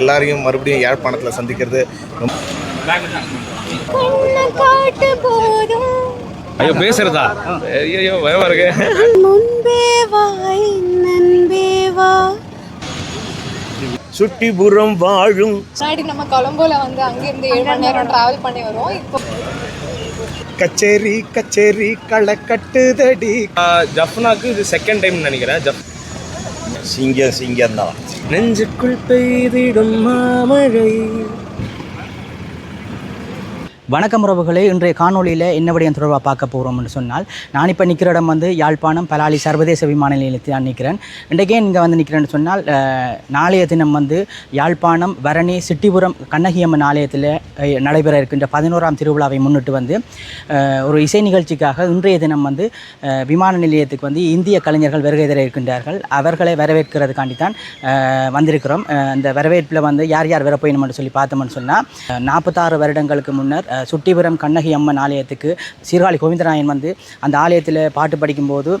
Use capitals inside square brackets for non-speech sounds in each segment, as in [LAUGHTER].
எல்லாரையும் மறுபடியும் யாழ்ப்பாணத்தில் சந்திக்கிறது ரொம்ப கண்ணை காட்டு போதும். ஐயோ பேசுறதா? ஐயோ பயமா இருக்கு. சுட்டிபுரம் வாழும். முன்னாடி நம்ம கொலம்போல வந்து அங்கிருந்து ஏழு மணி நேரம் டிராவல் பண்ணி வரோம் இப்போ கச்சேரி கச்சேரி களை கட்டுதடி. ஜப்னாக்கு இது செகண்ட் டைம் நினைக்கிறேன். ஜப் சிங்கம் சிங்கம் தான் நெஞ்சுக்குள் பெய்திடும் மாமழை. வணக்கம் உறவுகளே இன்றைய காணொளியில் என்ன விடயம் தொடர்பாக பார்க்க போகிறோம்னு சொன்னால் நான் இப்போ நிற்கிற இடம் வந்து யாழ்ப்பாணம் பலாலி சர்வதேச விமான நிலையத்தில் நான் நிற்கிறேன் இன்றைக்கே இங்கே வந்து நிற்கிறேன்னு சொன்னால் நாளைய தினம் வந்து யாழ்ப்பாணம் வரணி சிட்டிபுரம் கண்ணகியம்மன் ஆலயத்தில் நடைபெற இருக்கின்ற பதினோராம் திருவிழாவை முன்னிட்டு வந்து ஒரு இசை நிகழ்ச்சிக்காக இன்றைய தினம் வந்து விமான நிலையத்துக்கு வந்து இந்திய கலைஞர்கள் வருகை தர இருக்கின்றார்கள். அவர்களை வரவேற்கிறதுக்காண்டி தான் வந்திருக்கிறோம். அந்த வரவேற்பில் வந்து யார் யார் வரப்போயணும்னு சொல்லி பார்த்தோம்னு சொன்னால் நாற்பத்தாறு வருடங்களுக்கு முன்னர் சுட்டிபுரம் கண்ணகி அம்மன் ஆலயத்துக்கு சீர்காழி கோவிந்தராயன் வந்து அந்த ஆலயத்தில் பாட்டு படிக்கும்போது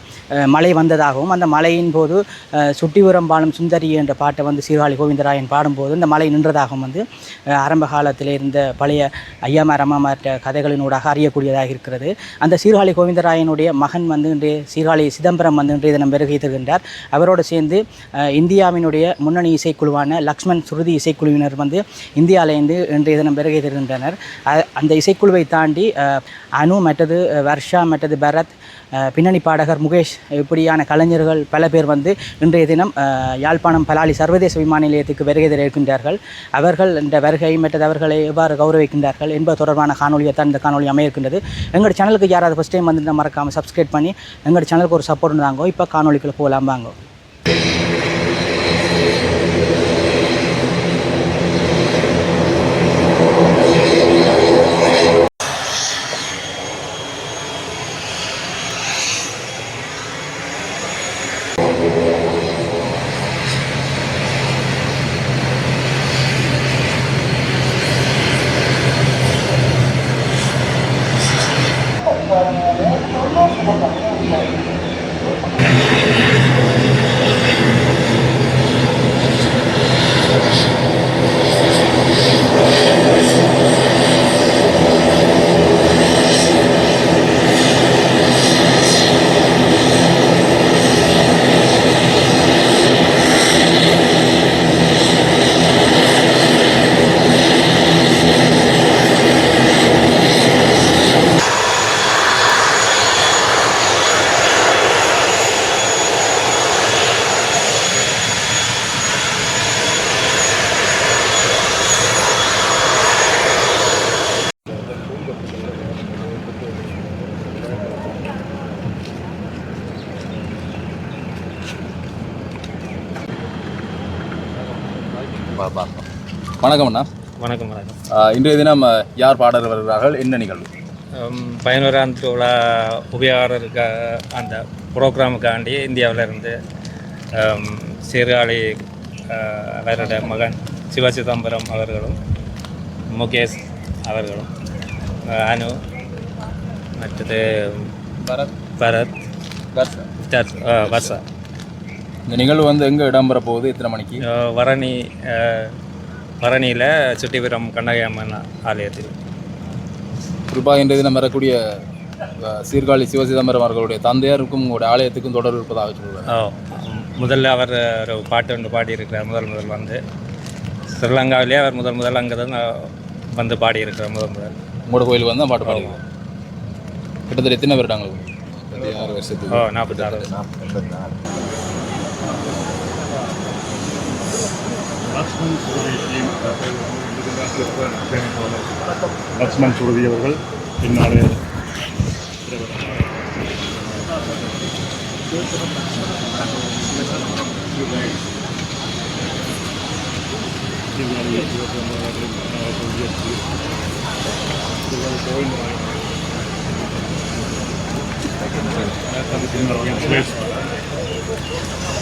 மழை வந்ததாகவும் அந்த மழையின் போது சுட்டிபுரம் பாலம் சுந்தரி என்ற பாட்டை வந்து சீர்காழி கோவிந்தராயன் பாடும்போது இந்த மழை நின்றதாகவும் வந்து ஆரம்ப காலத்தில் இருந்த பழைய ஐயாமார் அம்மாமார்ட்ட கதைகளினூடாக அறியக்கூடியதாக இருக்கிறது. அந்த சீர்காழி கோவிந்தராயனுடைய மகன் வந்து இன்றைய சீர்காழி சிதம்பரம் வந்து இன்றைய தினம் வருகை தருகின்றார். அவரோடு சேர்ந்து இந்தியாவினுடைய முன்னணி இசைக்குழுவான லக்ஷ்மண் சுருதி இசைக்குழுவினர் வந்து இந்தியாவிலேருந்து இன்றைய தினம் வருகை தருகின்றனர். அந்த இசைக்குழுவை தாண்டி அனு மற்றது வர்ஷா மற்றது பரத் பின்னணி பாடகர் முகேஷ் இப்படியான கலைஞர்கள் பல பேர் வந்து இன்றைய தினம் யாழ்ப்பாணம் பலாலி சர்வதேச விமான நிலையத்துக்கு வருகை தர இருக்கின்றார்கள் அவர்கள் இந்த வருகை மற்றது அவர்களை எவ்வாறு கௌரவிக்கின்றார்கள் என்பது தொடர்பான காணொலியை தான் இந்த காணொலி அமையிருக்கின்றது. எங்களோட சேனலுக்கு யாராவது ஃபஸ்ட் டைம் வந்து மறக்காமல் சப்ஸ்கிரைப் பண்ணி எங்களோட சேனலுக்கு ஒரு சப்போர்ட் தாங்கோ இப்போ காணொலிக்குள்ளே போகலாம் வாங்கோ. ここから。வணக்கம். அண்ணா. வணக்கம் வணக்கம். இன்றைய தினம் யார் பாடல் வருகிறார்கள்? என்ன நிகழ்வு? பதினோராம் திருவிழா உபயோகருக்கு அந்த ப்ரோக்ராமுக்காண்டி இந்தியாவில் இருந்து உம், சீர்காழி அவரோட மகன் சிவ சிதம்பரம் அவர்களும் முகேஷ் அவர்களும் அனு மற்றது பரத். பரத் வர்ஷா. இந்த நிகழ்வு வந்து எங்கே இடம்பெற போகுது? எத்தனை மணிக்கு? வரணி அஹ், வரணியில் சுட்டிபுரம் கண்ணகி அம்மன் ஆலயத்தில். குறிப்பாக இன்றைய தினம் வரக்கூடிய சீர்காழி சிவசிதம்பரம் அவர்களுடைய தந்தையாருக்கும் உங்களுடைய ஆலயத்துக்கும் தொடர்பு இருப்பதாக சொல்லுவார். முதல்ல அவர் ஒரு பாட்டு ஒன்று பாடியிருக்கிறார் முதல் முதல் வந்து. ஸ்ரீலங்காவிலே அவர் முதல் முதல் அங்கே தான் வந்து பாடியிருக்கிறார் முதல் முதல். உங்களோட கோயில் வந்து பாட்டு பாடுவோம் கிட்டத்தட்ட எத்தனை வருடங்கள்? ஆறு வருஷத்துக்கு ஓ நாற்பத்தாறு லக்ஷ்மண் சுருதி அவர்கள் இந்நாளே சுரேஷ் தொடர்ச்சியாக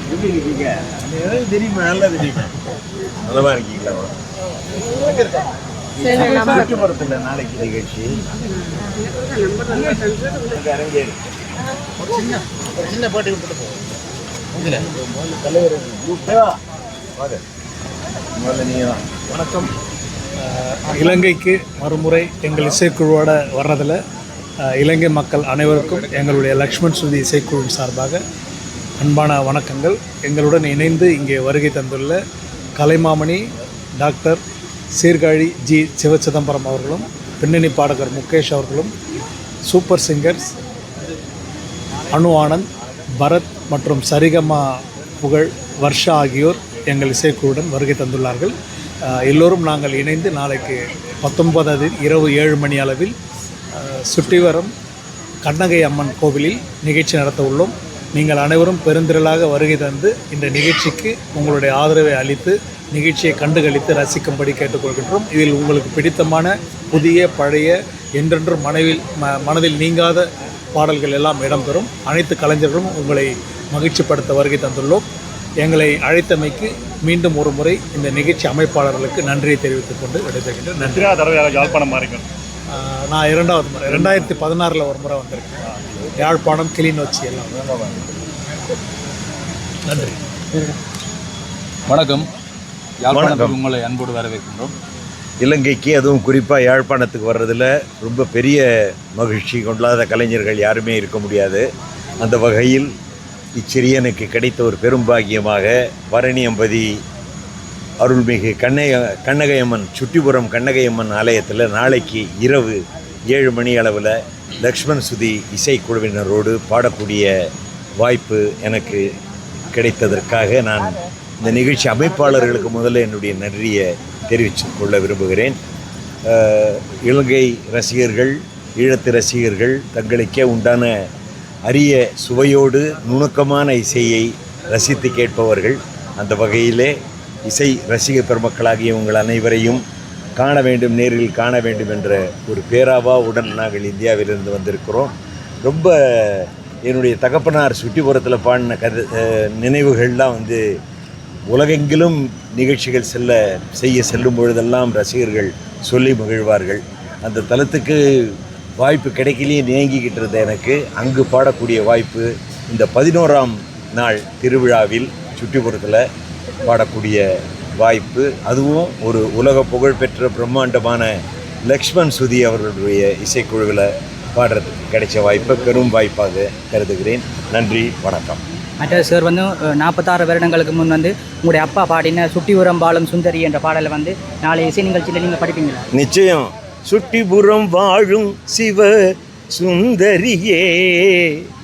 தந்து மாணவி தெரியுமா நல்லா தெரியுமா நல்லமா இருக்கீங்களா? சுற்றுப்புறத்தில் நாளைக்கு நிகழ்ச்சி. அரங்கேறு. சின்ன பாட்டி தலைவர் முதல்ல தான் வணக்கம். இலங்கைக்கு மறுமுறை எங்கள் இசைக்குழுவோட வர்றதில் இலங்கை மக்கள் அனைவருக்கும் எங்களுடைய லக்ஷ்மண் சுதி இசைக்குழுவின் சார்பாக அன்பான வணக்கங்கள். எங்களுடன் இணைந்து இங்கே வருகை தந்துள்ள கலைமாமணி டாக்டர் சீர்காழி ஜி சிவச்சிதம்பரம் அவர்களும் பின்னணி பாடகர் முகேஷ் அவர்களும் சூப்பர் சிங்கர்ஸ் அனு ஆனந்த் பரத் மற்றும் சரிகமா புகழ் வர்ஷா ஆகியோர் எங்கள் இசைக்குழுவுடன் வருகை தந்துள்ளார்கள். எல்லோரும் நாங்கள் இணைந்து நாளைக்கு பத்தொன்பதாவது இரவு ஏழு மணி அளவில் அஹ், சுற்றிவரம் கண்ணகை அம்மன் கோவிலில் நிகழ்ச்சி நடத்த உள்ளோம். நீங்கள் அனைவரும் பெருந்திரளாக வருகை தந்து இந்த நிகழ்ச்சிக்கு உங்களுடைய ஆதரவை அளித்து நிகழ்ச்சியை கண்டுகளித்து ரசிக்கும்படி கேட்டுக்கொள்கின்றோம். இதில் உங்களுக்கு பிடித்தமான புதிய பழைய என்றென்றும் மனைவில் ம மனதில் நீங்காத பாடல்கள் எல்லாம் இடம்பெறும். அனைத்து கலைஞர்களும் உங்களை மகிழ்ச்சிப்படுத்த வருகை தந்துள்ளோம். எங்களை அழைத்தமைக்கு மீண்டும் ஒரு முறை இந்த நிகழ்ச்சி அமைப்பாளர்களுக்கு நன்றியை தெரிவித்துக் கொண்டு விடைபெறுகின்றேன் நன்றி. தடவையாக யாழ்ப்பாணம் மாறிக்கணும். நான் இரண்டாவது முறை ரெண்டாயிரத்தி பதினாறில் ஒரு முறை வந்திருக்கேன். யாழ்ப்பாணம் கிளிநொச்சி எல்லாம். நன்றி. வணக்கம். யாழ்ப்பாணத்துக்கு வணக்கம். உங்களை அன்போடு வரவேற்கின்றோம். இலங்கைக்கு அதுவும் குறிப்பாக யாழ்ப்பாணத்துக்கு வர்றதில் ரொம்ப பெரிய மகிழ்ச்சி கொள்ளாத கலைஞர்கள் யாருமே இருக்க முடியாது. அந்த வகையில் இச்சிறியனுக்கு கிடைத்த ஒரு பெரும்பாகியமாக பரணியம்பதி அருள்மிகு கண்ணக கண்ணகையம்மன் சுட்டிபுரம் கண்ணகையம்மன் ஆலயத்தில் நாளைக்கு இரவு ஏழு மணி அளவில் லக்ஷ்மண் சுதி இசைக்குழுவினரோடு பாடக்கூடிய வாய்ப்பு எனக்கு கிடைத்ததற்காக நான் இந்த நிகழ்ச்சி அமைப்பாளர்களுக்கு முதல்ல என்னுடைய நன்றியை தெரிவித்து கொள்ள விரும்புகிறேன். இலங்கை ரசிகர்கள் ஈழத்து ரசிகர்கள் தங்களுக்கே உண்டான அரிய சுவையோடு நுணுக்கமான இசையை ரசித்து கேட்பவர்கள் அந்த வகையிலே இசை ரசிக பெருமக்களாகிய உங்கள் அனைவரையும் காண வேண்டும் நேரில் காண வேண்டும் என்ற ஒரு பேராவாவுடன் நாங்கள் இந்தியாவிலிருந்து வந்திருக்கிறோம். ரொம்ப என்னுடைய தகப்பனார் சுட்டிப்புறத்தில் பாடின கதை நினைவுகள்லாம் வந்து உலகெங்கிலும் நிகழ்ச்சிகள் செல்ல செய்ய செல்லும் பொழுதெல்லாம் ரசிகர்கள் சொல்லி மகிழ்வார்கள். அந்த தளத்துக்கு வாய்ப்பு கிடைக்கலையே நீங்கிக்கிட்டு இருந்த எனக்கு. அங்கு பாடக்கூடிய வாய்ப்பு இந்த பதினோராம் நாள் திருவிழாவில் சுற்றுப்புறத்தில் பாடக்கூடிய வாய்ப்பு. அதுவும் ஒரு உலக புகழ்பெற்ற பிரம்மாண்டமான லக்ஷ்மண் சுதி அவர்களுடைய இசைக்குழுவில் பாடுறதுக்கு கிடைச்ச வாய்ப்பை பெரும் வாய்ப்பாக கருதுகிறேன். நன்றி வணக்கம். மற்ற சார் வந்து நாற்பத்தாறு வருடங்களுக்கு முன் வந்து உங்களுடைய அப்பா பாடின சுட்டி உரம் பாலும் சுந்தரி என்ற பாடலை வந்து நாளை இசை நிகழ்ச்சியில் நீங்கள் படிப்பீங்களா? நிச்சயம். சுட்டிபுரம் வாழும் சிவ சுந்தரியே.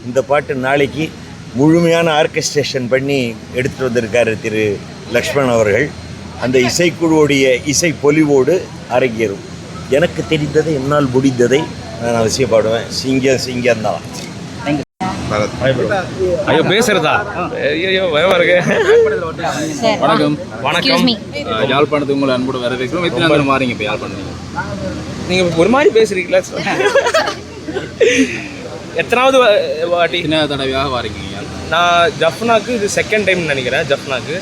இந்த பாட்டு நாளைக்கு முழுமையான ஆர்கெஸ்ட்ரேஷன் பண்ணி எடுத்துட்டு வந்திருக்காரு திரு லக்ஷ்மண் அவர்கள். அந்த இசைக்குழுவுடைய இசை பொலிவோடு அரங்கேறும். எனக்கு தெரிந்ததை என்னால் முடிந்ததை நான் அவசியம் பாடுவேன். சிங்கம் சிங்கம் தான். ஐயோ பேசுறதா? ஐயோ பயமா இருக்கு. வணக்கம். வணக்கம். யாழ்ப்பாணத்துக்கு உங்களை அன்போடு வரவேற்கிறோம். எத்தனை பேர் மாறீங்க இப்போ யாழ்ப்பாணம். நீங்க ஒரு மாதிரி பேசுறீங்களா? [LAUGHS] எத்தனாவது வாட்டி? தடவையாக வாரீங்க. நான் ஜஃப்னாக்கு இது செகண்ட் டைம் நினைக்கிறேன் ஜஃப்னாக்கு.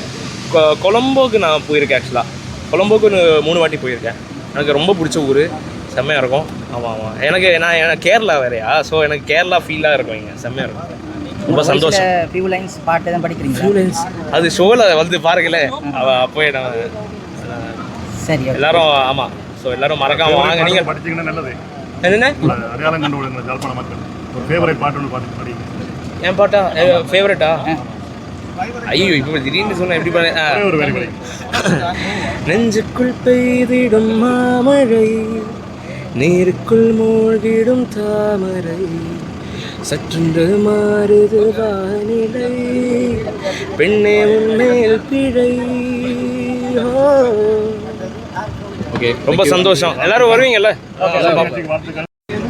கொ- கொலம்போக்கு நான் போயிருக்கேன் ஆக்சுவலாக கொலம்போக்கு மூணு வாட்டி போயிருக்கேன். எனக்கு ரொம்ப பிடிச்ச ஊர். செம்மையாக இருக்கும். ஆமாம் ஆமாம் எனக்கு நான் எனக்கு கேரளா வேறையா? ஸோ எனக்கு கேரளா ஃபீலாக இருக்கும் இங்கே. செம்மையாக இருக்கும். ரொம்ப சந்தோஷம். ஃபியூ லைன்ஸ் பாட்டு தான் படிக்கிறீங்களா? அது ஷோவில் வந்து பாருங்களேன் அப்போயே நான் சரி. எல்லாரும் ஆமாம் ஸோ எல்லாரும் மறக்காம வாங்க. நீங்கள் படிச்சீங்கன்னா நல்லது. என்னென்ன? அடையாளம் கண்டு விடுங்க யாழ்ப்பாண மக்கள். ஒரு ஃபேவரட் பாட்டு ஒன்று பாட்டு படிங்க. என் பாட்டா? ஃபேவரட்டா ஐயோ இப்போ திடீர்னு சொன்னா எப்படி பண்ண நெஞ்சுக்குள் பெய்திடும் மாமழை நீருக்குள் மூழ்கிடும் தாமரை சற்றென்று மாறுது வானிலை பெண்ணே உன்மேல் பிழை. ஓகே ரொம்ப சந்தோஷம். எல்லாரும் வருவீங்கல்ல?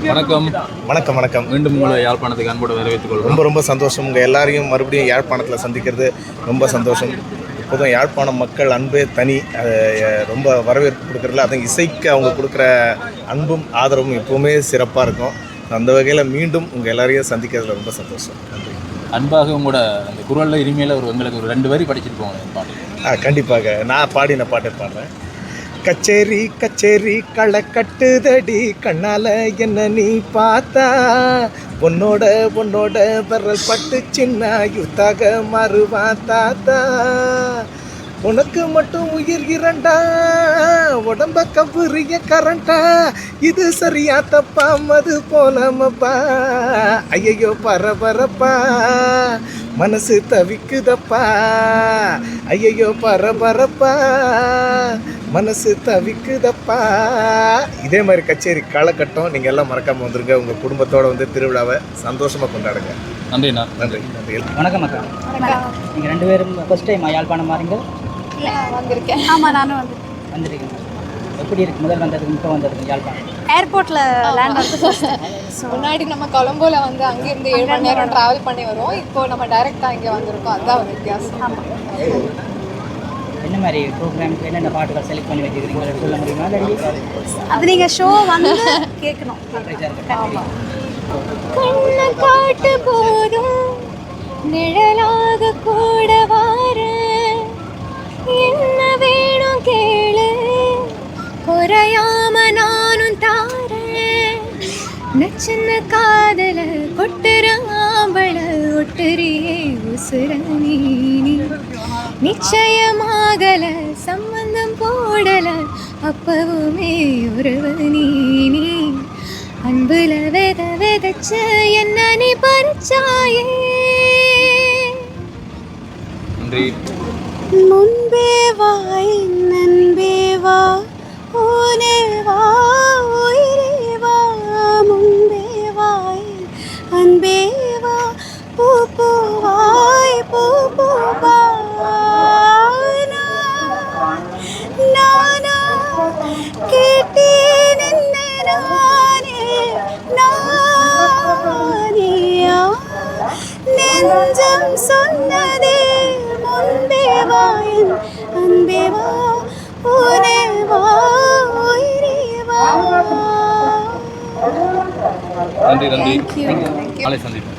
வணக்கம். வணக்கம் வணக்கம். மீண்டும் உங்களை யாழ்ப்பாணத்துக்கு அன்போடு வரவேற்றுக் கொள்கிறோம். ரொம்ப ரொம்ப சந்தோஷம். உங்கள் எல்லாரையும் மறுபடியும் யாழ்ப்பாணத்தில் சந்திக்கிறது ரொம்ப சந்தோஷம். எப்போதும் யாழ்ப்பாணம் மக்கள் அன்பே தனி. அது ரொம்ப வரவேற்பு கொடுக்குறதுல அதுவும் இசைக்கு அவங்க கொடுக்குற அன்பும் ஆதரவும் எப்போவுமே சிறப்பாக இருக்கும். அந்த வகையில் மீண்டும் உங்கள் எல்லாரையும் சந்திக்கிறதுல ரொம்ப சந்தோஷம். நன்றி. அன்பாக உங்களோட அந்த குரலில் இனிமேல் ஒரு எங்களுக்கு ஒரு ரெண்டு வரி இந்த பாட்டு. ஆ கண்டிப்பாக. நான் பாடின பாட்டை பாடுறேன். கச்சேரி கச்சேரி களை கட்டுதடி. கண்ணால என்ன நீ பார்த்தா? பொன்னோட பொன்னோட விரல் பட்டு சின்ன யுத்தாக மாறுவா தாத்தா. உனக்கு மட்டும் உயிர் இரண்டா? உடம்ப கவுரிய கரண்டா? இது சரியா தப்பா? மது போலாமப்பா. ஐயையோ பரபரப்பா. மனசு தவிக்குதப்பா. ஐயையோ பரபரப்பா. மனசு தவிக்குதப்பா. இதே மாதிரி கச்சேரி களக்கட்டம் நீங்கள் எல்லாம் மறக்காமல் வந்துருங்க. உங்கள் குடும்பத்தோட வந்து திருவிழாவை சந்தோஷமாக கொண்டாடுங்க. நன்றிண்ணா நன்றி நன்றி. வணக்கம் அக்கா. நீங்கள் ரெண்டு பேரும் ஃபர்ஸ்ட் டைம் யாழ்ப்பாணம் மாறீங்க வந்திருக்கேன். ஆமா நானும் வந்து வந்திருக்கீங்க. எப்படி இருக்கு? முதல் வந்ததுக்கு இப்போ வந்ததுக்கு யாழ்ப்பாணம்? ஏர்போர்ட்ல லேண்ட் வந்து [LAUGHS] முன்னாடி நம்ம கொலம்போல வந்து அங்கேருந்து ஏழு மணி நேரம் டிராவல் பண்ணி வரோம் இப்போ நம்ம டைரெக்டாக இங்கே வந்திருக்கோம். அதுதான் ஒரு வித்தியாசம். என்ன மாதிரி ப்ரோக்ராமுக்கு என்னென்ன பாட்டுகள் செலக்ட் பண்ணி வச்சுக்கிறீங்க சொல்ல முடியுமா? அது நீங்க ஷோ வந்து கேட்கணும். கண்ணை காட்டு போதும். நிழலாக கூட வார என்ன நச்சின்ன காதல கொட்டுற ஆம்பள ஒட்டுறியே உசுர நீ நிச்சயமாகல சம்பந்தம் போடல அப்பவுமே உறவு நீ நீ அன்புல வெத வெதச்ச என்ன நீ பறிச்சாயே? முன்பே வாய் நானேயா? நெஞ்சம் சொன்னதே முன்பே வாயன் அன்பே வா உனே வா உயிரே வா. நன்றி நன்றி. நாளை சந்திப்போம்.